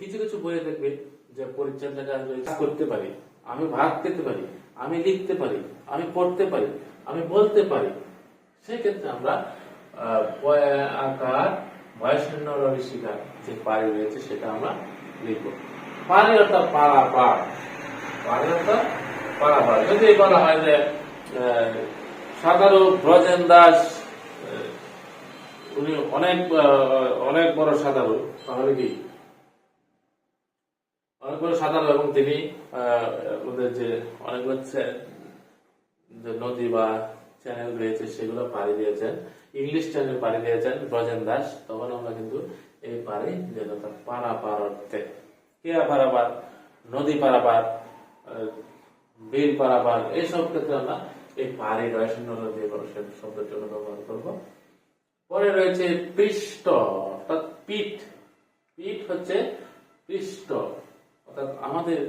কিছু কিছু বইয়ে দেখবে যে কাজ করতে পারি, আমি ভাগ খেতে পারি, আমি লিখতে পারি, আমি পড়তে পারি, আমি বলতে পারি। সেক্ষেত্রে আমরা আকার শিকার যে রয়েছে সেটা আমরা লিখব। পারি অর্থাৎ পারা পার পারি অর্থাৎ পারা পার যদি বলা হয় যে সাধারণ ব্রজেন দাস উনি অনেক অনেক বড় সাধারণ, তাহলে কি? অনেকগুলো সাধারণ এবং তিনি ওদের যে অনেকগুলো যে নদী বা চ্যানেল রয়েছে, সেগুলো পাড়ি দিয়েছেন। ইংলিশ চ্যানেল পাড়ি দিয়েছেন ব্রজেন দাস। তখন আমরা কিন্তু এই পাড়ি যেন তার পাড়া পার অর্থে কেয়া পারাবার নদী পারাবার বিল পারাবার এইসব ক্ষেত্রে আমরা এই পাড়ি রয়েছেন দিয়ে সে শব্দের জন্য ব্যবহার করব। পরে রয়েছে পৃষ্ঠ, অর্থাৎ পিঠ। পিঠ হচ্ছে পৃষ্ঠ। অর্থাৎ আমাদের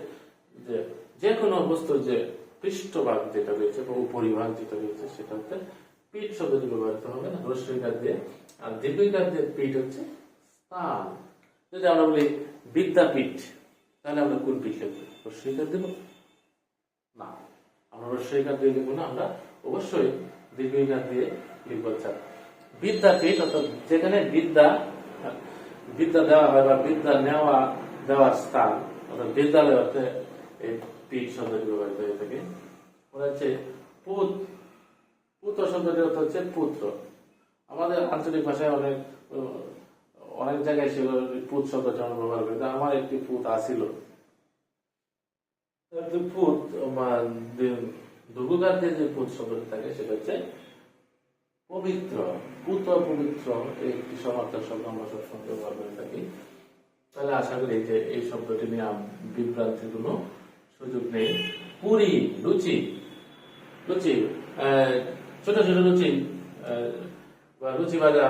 যে যে কোনো বস্তুর যে পৃষ্ঠভাগ যেটা রয়েছে বা উপরিভাগ যেটা রয়েছে, সেটা হচ্ছে পিঠ শব্দটি ব্যবহৃত হবে না রস্বইকার দিয়ে। আর দীর্ঘিকার দিয়ে পিঠ হচ্ছে স্থান। যদি আমরা বলি বিদ্যাপীঠ, তাহলে আমরা কোন পিঠ লিখব? রস্বইকার দেব? না। আমরা রস্বইকার দিয়ে লিখব না, আমরা অবশ্যই দীর্ঘিকার দিয়ে লিখব। আচ্ছা বিদ্যাপীঠ অর্থাৎ যেখানে বিদ্যা বিদ্যা দেওয়া হয় বা বিদ্যা নেওয়া, দেওয়ার স্থান অর্থাৎ বিদ্যালয় অর্থে এই পীঠ শব্দটি ব্যবহৃত হয়ে থাকে। ওরা হচ্ছে পুত, পুত্র শব্দটি অর্থ হচ্ছে পুত্র। আমাদের আঞ্চলিক ভাষায় অনেক অনেক জায়গায় সেগুলো পুত শব্দটি আমরা ব্যবহার করি। আমার একটি পুত আসিল পুত দুর্গার দিয়ে যে পুত শব্দটি থাকে, সেটা হচ্ছে পবিত্র। পুত পবিত্র একটি সমার্থক শব্দ আমরা সবসময় ব্যবহার করে থাকি। তাহলে আশা করি যে এই শব্দটি নিয়ে বিভ্রান্তির কোনো সুযোগ নেই। পুরি, লুচি লুচি ছোট ছোট লুচি বা লুচি ভাজা,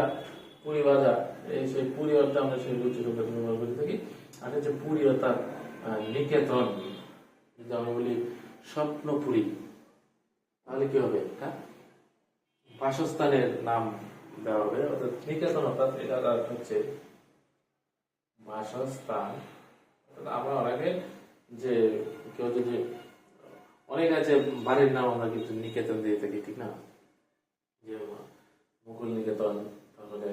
পুরি ভাজা, এই সেই পুরি অর্থে আমরা সেই লুচি শব্দটি ব্যবহার করে থাকি। আর হচ্ছে পুরি অর্থাৎ নিকেতন। যদি আমরা বলি স্বপ্নপুরী, তাহলে কি হবে? হ্যাঁ বাসস্থানের নাম দেওয়া হবে। অর্থাৎ নিকেতন অর্থাৎ এটা হচ্ছে বাসস্থান আমরা অনেকে যে কেউ যদি অনেক আছে বাড়ির নাম আমরা কিন্তু নিকেতন দিয়ে থাকি ঠিক না? যে মুকুল নিকেতন তাহলে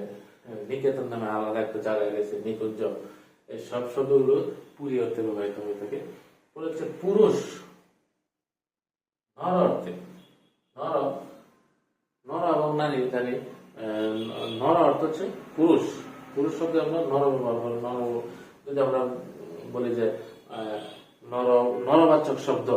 নিকেতন নামে আলাদা একটা জায়গায় গেছে নিকুঞ্জ। এই সব শব্দগুলো পুরী অর্থে ব্যবহৃত হয়ে থাকে। পরে হচ্ছে পুরুষ নর অর্থে। নর নর এবং নারী আহ, নর অর্থ হচ্ছে পুরুষ। পুরুষ শব্দ আমরা নরম করি। যদি আমরা বলি যে নর নরবাচক শব্দ